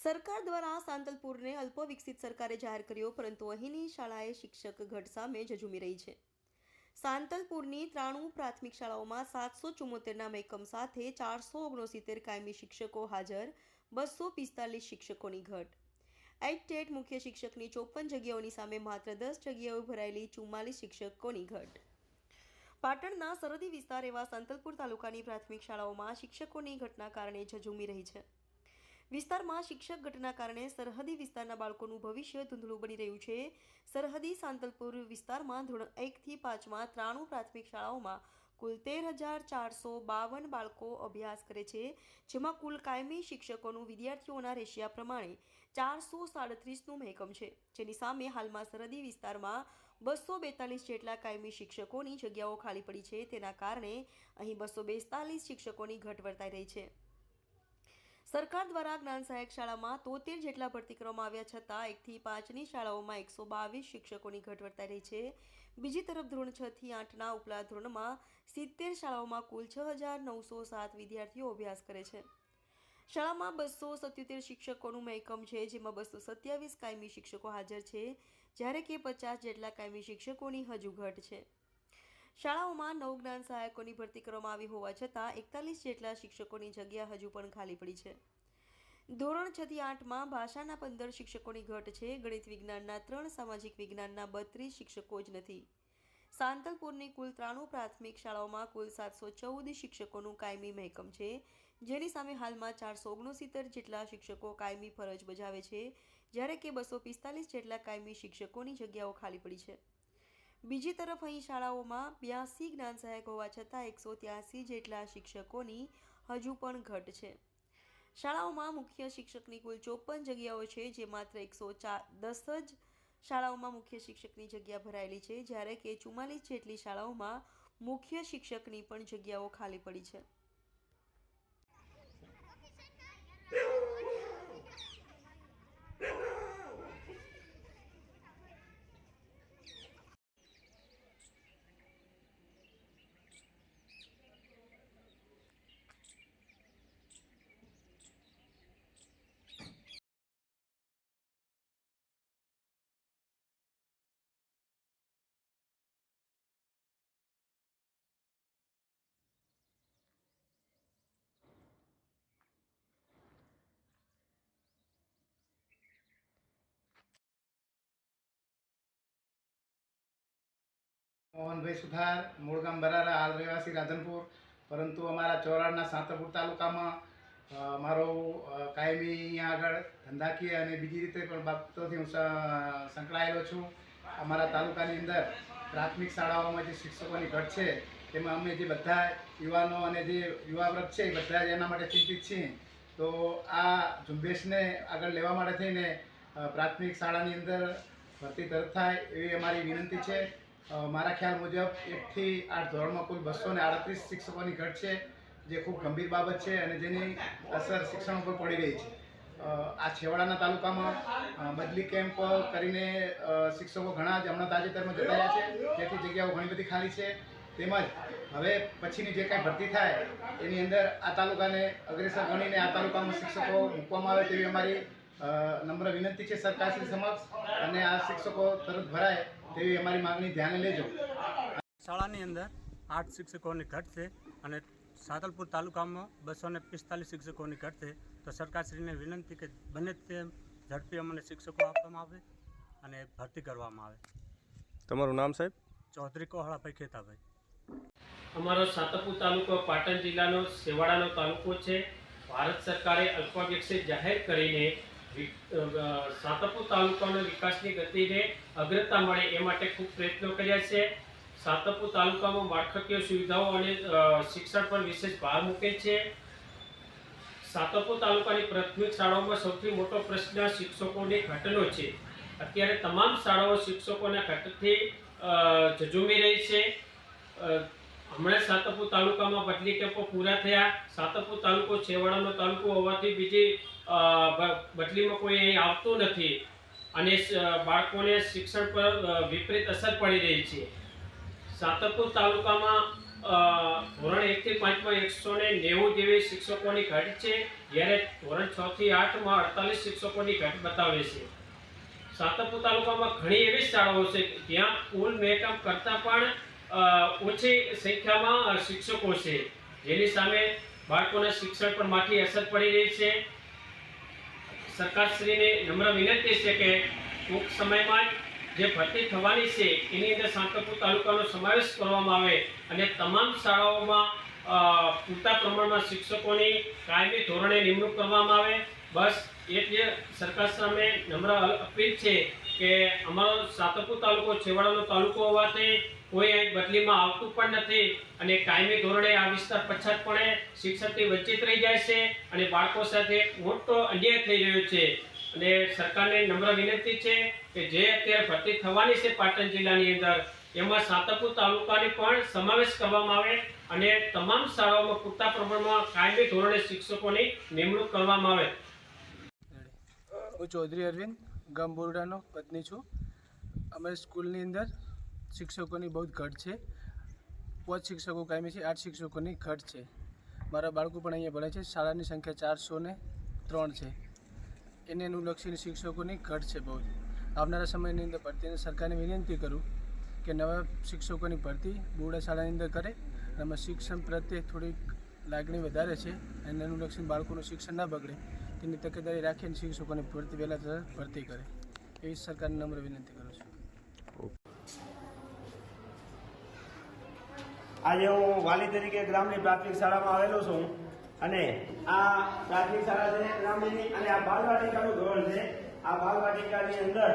સરકાર દ્વારા સાંતલપુરને અલ્પ વિકસિત સરકારે જાહેર કર્યો, પરંતુ અહીંની શાળાએ શિક્ષક ઘટ સામે ઝઝૂમી રહી છે. સાંતલપુરની ત્રાણું પ્રાથમિક શાળાઓમાં સાતસો ચુમ્મોતેરના મહેકમ સાથે ચારસો ઓગણસિત્તેર કાયમી શિક્ષકો હાજર, બસો પિસ્તાલીસ શિક્ષકોની ઘટ. એટ ટેટ મુખ્ય શિક્ષકની ચોપન જગ્યાઓની સામે માત્ર દસ જગ્યાઓ ભરાયેલી ચુમ્માલીસ શિક્ષકોની ઘટ. પાટણના સરહદી વિસ્તાર એવા સંતલપુર તાલુકાની પ્રાથમિક શાળાઓમાં શિક્ષકોની ઘટના કારણે ઝઝૂમી રહી છે. વિસ્તારમાં શિક્ષક ઘટના કારણે સરહદી વિસ્તારના બાળકોનું ભવિષ્ય ધૂંધળું બની રહ્યું છે. સરહદી સાંતલપુર વિસ્તારમાં ધોરણ એકથી પાંચમાં ત્રાણું પ્રાથમિક શાળાઓમાં કુલ તેર હજાર ચારસો બાવન બાળકો અભ્યાસ કરે છે, જેમાં કુલ કાયમી શિક્ષકોનું વિદ્યાર્થીઓના રેશિયા પ્રમાણે ચારસો સાડત્રીસનું મહેકમ છે. જેની સામે હાલમાં સરહદી વિસ્તારમાં બસો બેતાલીસ જેટલા કાયમી શિક્ષકોની જગ્યાઓ ખાલી પડી છે. તેના કારણે અહીં બસો બેતાલીસ શિક્ષકોની ઘટ વર્તાઈ રહી છે. સરકાર દ્વારા જ્ઞાન સહાયક શાળામાં તોતેર જેટલા ભરતી કરવામાં આવ્યા છતાં એકથી પાંચની શાળાઓમાં એકસો બાવીસ શિક્ષકોની ઘટ વર્તાઈ રહી છે. બીજી તરફ ધોરણ છ થી આઠના ઉપલા ધોરણમાં સિત્તેર શાળાઓમાં કુલ છ હજાર નવસો સાત વિદ્યાર્થીઓ અભ્યાસ કરે છે. શાળામાં બસો સત્યોતેર શિક્ષકોનું મહેકમ છે, જેમાં બસો સત્યાવીસ કાયમી શિક્ષકો હાજર છે, જ્યારે કે પચાસ જેટલા કાયમી શિક્ષકોની હજુ ઘટ છે. શાળાઓમાં નવ જ્ઞાન સહાયકોની ભરતી કરવામાં આવી હોવા છતાં એકતાલીસ જેટલા શિક્ષકોની જગ્યા હજુ પણ ખાલી પડી છે. ધોરણ છ થી આઠમાં ભાષાના પંદર શિક્ષકોની ઘટ છે. ગણિત વિજ્ઞાનના ત્રણ, સામાજિક વિજ્ઞાનના બત્રીસ શિક્ષકો જ નથી. સાંતલપુરની કુલ ત્રાણું પ્રાથમિક શાળાઓમાં કુલ સાતસો ચૌદ શિક્ષકોનું કાયમી મહેકમ છે. જેની સામે હાલમાં ચારસો ઓગણસિત્તેર જેટલા શિક્ષકો કાયમી ફરજ બજાવે છે, જ્યારે કે બસો પિસ્તાલીસ જેટલા કાયમી શિક્ષકોની જગ્યાઓ ખાલી પડી છે. બીજી તરફ અહીં શાળાઓમાં બ્યાસી જ્ઞાન સહાયક હોવા છતાં એકસો ત્યાસી જેટલા શિક્ષકોની હજુ પણ ઘટ છે. શાળાઓમાં મુખ્ય શિક્ષકની કુલ ચોપન જગ્યાઓ છે, જે માત્ર એકસો ચાર દસ જ શાળાઓમાં મુખ્ય શિક્ષકની જગ્યા ભરાયેલી છે, જ્યારે કે ચુમ્માલીસ જેટલી શાળાઓમાં મુખ્ય શિક્ષકની પણ જગ્યાઓ ખાલી પડી છે. મોહનભાઈ સુથાર, મૂળગામ બરારા, હાલ રહેવાસી રાધનપુર. પરંતુ અમારા ચોરાડના સાંતરપુર તાલુકામાં મારો કાયમી અહીંયા આગળ ધંધાકીય અને બીજી રીતે પણ બાબતોથી હું સંકળાયેલો છું. અમારા તાલુકાની અંદર પ્રાથમિક શાળાઓમાં જે શિક્ષકોની ઘટ છે, તેમાં અમે જે બધા યુવાનો અને જે યુવા વર્ગ છે, એ બધા જ એના માટે ચિંતિત છીએ. તો આ ઝુંબેશને આગળ લેવા માટે થઈને પ્રાથમિક શાળાની અંદર ભરતી તરત થાય એવી અમારી વિનંતી છે. મારા ખ્યાલ મુજબ એકથી આઠ ધોરણમાં કુલ બસો ને આડત્રીસ શિક્ષકોની ઘટ છે, જે ખૂબ ગંભીર બાબત છે અને જેની અસર શિક્ષણ ઉપર પડી રહી છે. આ છેવાડાના તાલુકામાં બદલી કેમ્પ કરીને શિક્ષકો ઘણા જ હમણાં તાજેતરમાં જતાયા છે. જેથી જગ્યાઓ ઘણી બધી ખાલી છે. તેમજ હવે પછીની જે કાંઈ ભરતી થાય, એની અંદર આ તાલુકાને અગ્રેસર ગણીને આ તાલુકામાં શિક્ષકો મૂકવામાં આવે તેવી અમારી નમ્ર વિનંતી છે સરકારશ્રી સમક્ષ અને આ શિક્ષકો તરત ભરાય તેવી અમારી માંગણી ધ્યાને લેજો. શાળાની અંદર આઠ શિક્ષકોની ઘટ છે અને સાતલપુર તાલુકામાં બસો ને પિસ્તાલીસ શિક્ષકોની ઘટ છે. તો સરકારશ્રીને વિનંતી કે બને તેમ ઝડપી અમને શિક્ષકો આપવામાં આવે અને ભરતી કરવામાં આવે. તમારું નામ સાહેબ? ચૌધરી કોહળાભાઈ ખેતાભાઈ. અમારો સાતપુર તાલુકો પાટણ જિલ્લાનો સેવાડાનો તાલુકો છે. ભારત સરકારે અલ્પવિકસિત જાહેર કરીને સાતપુર તાલુકાનો વિકાસની ગતિને અગ્રતા મળે એ માટે ખૂબ પ્રયત્નો કર્યા છે. સાતપુર તાલુકામાં માળખાકીય સુવિધાઓ અને શિક્ષણ પર વિશેષ ભાર મૂકે છે. સાતપુર તાલુકાની પ્રાથમિક શાળાઓમાં સૌથી મોટો પ્રશ્ન શિક્ષકોની ઘટનો છે. અત્યારે તમામ શાળાઓ શિક્ષકોના ઘટથી ઝઝૂમી રહી છે. હમણાં સાતપુર તાલુકામાં બદલી કેમ્પો પૂરા થયા. સાતપુર તાલુકો છેવાડાનો તાલુકો હોવાથી બીજી બદલીમાં કોઈ અહીં આવતું નથી. અને બાળકોને શિક્ષણ પર વિપરીત અસર પડી રહી છે. સાતપુર તાલુકામાં ધોરણ એકથી પાંચમાં એકસો ને નેવું જેવી શિક્ષકોની ઘટ છે. જ્યારે ધોરણ છ થી આઠમાં અડતાલીસ શિક્ષકોની ઘટ બતાવે છે. સાતપુર તાલુકામાં ઘણી એવી શાળાઓ છે. જ્યાં કુલ મેકઅપ કરતાં પણ ઓછી સંખ્યામાં શિક્ષકો છે. જેની સામે બાળકોના શિક્ષણ પર માઠી અસર પડી રહી છે. સરકારશ્રીને નમ્ર વિનંતી છે કે ટૂંક સમયમાં જે ભરતી થવાની છે, એની અંદર સાંતરપુર તાલુકાનો સમાવેશ કરવામાં આવે અને તમામ શાળાઓમાં પૂરતા પ્રમાણમાં શિક્ષકોની કાયમી ધોરણે નિમણૂક કરવામાં આવે. બસ એ જ સરકાર સામે નમ્ર અપીલ છે કે અમારો સાતરપુર તાલુકો છેવાડાનો તાલુકો હોવાથી કોઈ અહીં બદલીમાં આવતું પણ નથી અને કાયમી ધોરણે આ વિસ્તાર પછાતપણે શિક્ષકથી વંચિત રહી જાય છે અને બાળકો સાથે મોટો અન્યાય થઈ રહ્યો છે. અને સરકારને નમ્ર વિનંતી છે કે જે અત્યારે ભરતી થવાની છે પાટણ જિલ્લાની અંદર, એમાં સાતપુર તાલુકાને પણ સમાવેશ કરવામાં આવે અને તમામ શાળાઓમાં પૂરતા પ્રમાણમાં કાયમી ધોરણે શિક્ષકોની નિમણૂક કરવામાં આવે. હું ચૌધરી અરવિંદ ગામ પત્ની છું. અમારી સ્કૂલની અંદર શિક્ષકોની બહુ જ ઘટ છે. પાંચ શિક્ષકો કાયમી છે, આઠ શિક્ષકોની ઘટ છે. મારા બાળકો પણ અહીંયા ભણે છે, શાળાની સંખ્યા ચારસો ને ત્રણ છે. એને અનુલક્ષીને શિક્ષકોની ઘટ છે બહુ જ. આવનારા સમયની અંદર ભરતીને સરકારને વિનંતી કરું કે નવા શિક્ષકોની ભરતી બોરડા શાળાની અંદર કરે અને શિક્ષણ પ્રત્યે થોડીક લાગણી વધારે છે એને અનુલક્ષીને બાળકોનું શિક્ષણ ના બગડે. તેની તકેદારી રાખીને શિક્ષકોની ભરતી, વહેલા ભરતી કરે. એવી સરકારને નમ્ર વિનંતી કરું છું આજે હું વાલી તરીકે ગ્રામની પ્રાથમિક શાળામાં આવેલો છું અને આ પ્રાથમિક શાળા છે ગ્રામની અને આ બાલવાટિકાનું ધોરણ છે. આ બાલવાટિકાની અંદર